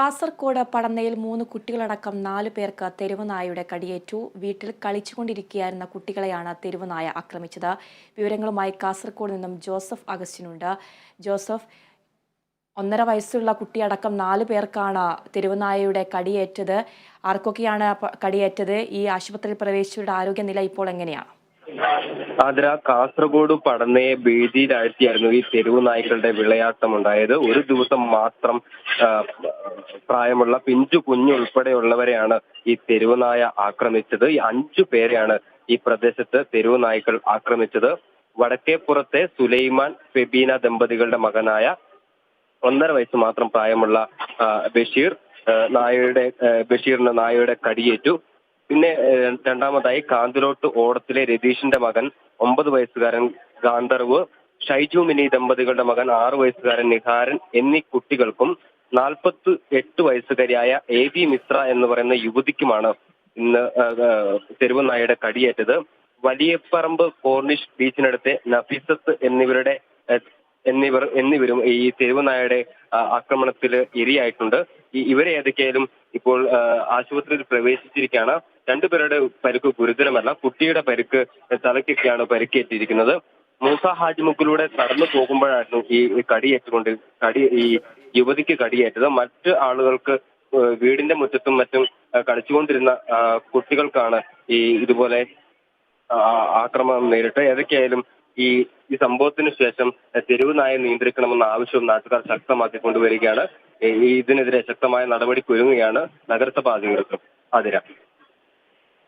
കാസർഗോഡ് പടന്നയിൽ മൂന്ന് കുട്ടികളടക്കം നാല് പേർക്ക് തെരുവുനായയുടെ കടിയേറ്റു. വീട്ടിൽ കളിച്ചുകൊണ്ടിരിക്കുകയായിരുന്ന കുട്ടികളെയാണ് തെരുവുനായ ആക്രമിച്ചത്. വിവരങ്ങളുമായി കാസർകോട് നിന്നും ജോസഫ് അഗസ്റ്റിനുണ്ട്. ജോസഫ് ഒന്നര വയസ്സുള്ള കുട്ടിയടക്കം നാല് പേർക്കാണ് തെരുവുനായയുടെ കടിയേറ്റത്. ആർക്കൊക്കെയാണ് കടിയേറ്റത്? ഈ ആശുപത്രിയിൽ പ്രവേശിച്ചവരുടെ ആരോഗ്യനില ഇപ്പോൾ എങ്ങനെയാണ്? ആതിര കാസർഗോഡ് പടന്നയെ ഭീതിയിലാഴ്ത്തിയായിരുന്നു ഈ തെരുവ് നായ്ക്കളുടെ വിളയാട്ടം ഉണ്ടായത് ഒരു ദിവസം മാത്രം പ്രായമുള്ള പിഞ്ചു കുഞ്ഞുൾപ്പെടെയുള്ളവരെയാണ് ഈ തെരുവ് നായ ആക്രമിച്ചത്. ഈ അഞ്ചു പേരെയാണ് ഈ പ്രദേശത്ത് തെരുവ് നായ്ക്കൾ ആക്രമിച്ചത്. വടക്കേപ്പുറത്തെ സുലൈമാൻ ഫെബീന ദമ്പതികളുടെ മകനായ ഒന്നര വയസ്സ് മാത്രം പ്രായമുള്ള ബഷീർ നായയുടെ ബഷീറിന് നായയുടെ കടിയേറ്റു. പിന്നെ രണ്ടാമതായി കാന്തിലോട്ട് ഓടത്തിലെ രതീഷിന്റെ മകൻ ഒമ്പത് വയസ്സുകാരൻ ഗാന്ധർവ് ഷൈജു മിനി ദമ്പതികളുടെ മകൻ ആറു വയസ്സുകാരൻ നിഹാരൻ എന്നീ കുട്ടികൾക്കും നാൽപ്പത്തി എട്ട് വയസ്സുകാരിയായ എ വി മിശ്ര എന്ന് പറയുന്ന യുവതിക്കുമാണ് ഇന്ന് ആ, ആ, തെരുവ് നായയുടെ കടിയേറ്റത്. വലിയപ്പറമ്പ് കോർണിഷ് ബീച്ചിനടുത്തെ നഫീസത്ത് എന്നിവരുടെ എന്നിവർ എന്നിവരും ഈ തെരുവ് നായയുടെ ആക്രമണത്തിൽ ഇരയായിട്ടുണ്ട്. ഇവരെ ഏതൊക്കെയായാലും ഇപ്പോൾ ആശുപത്രിയിൽ പ്രവേശിച്ചിരിക്കുകയാണ്. രണ്ടുപേരുടെ പരിക്ക് ഗുരുതരമല്ല. കുട്ടിയുടെ പരിക്ക് തലയ്ക്കൊക്കെയാണ് പരിക്കേറ്റിരിക്കുന്നത്. മൂസ ഹാജിമുക്കിലൂടെ കടന്നു പോകുമ്പോഴായിരുന്നു ഈ കടിയേറ്റുകൊണ്ട് കടി ഈ യുവതിക്ക് കടിയേറ്റത്. മറ്റ് ആളുകൾക്ക് വീടിന്റെ മുറ്റത്തും മറ്റും കളിച്ചുകൊണ്ടിരുന്ന കുട്ടികൾക്കാണ് ഈ ഇതുപോലെ ആക്രമണം നേരിട്ട് ഏതൊക്കെയായാലും ഈ ഈ സംഭവത്തിന് ശേഷം തെരുവ് നായ നിയന്ത്രിക്കണമെന്ന ആവശ്യവും നാട്ടുകാർ ശക്തമാക്കിക്കൊണ്ടുവരികയാണ്. ഇതിനെതിരെ ശക്തമായ നടപടിക്ക് ഒരുങ്ങുകയാണ് നഗരസഭാ അധികൃതർ. അതിര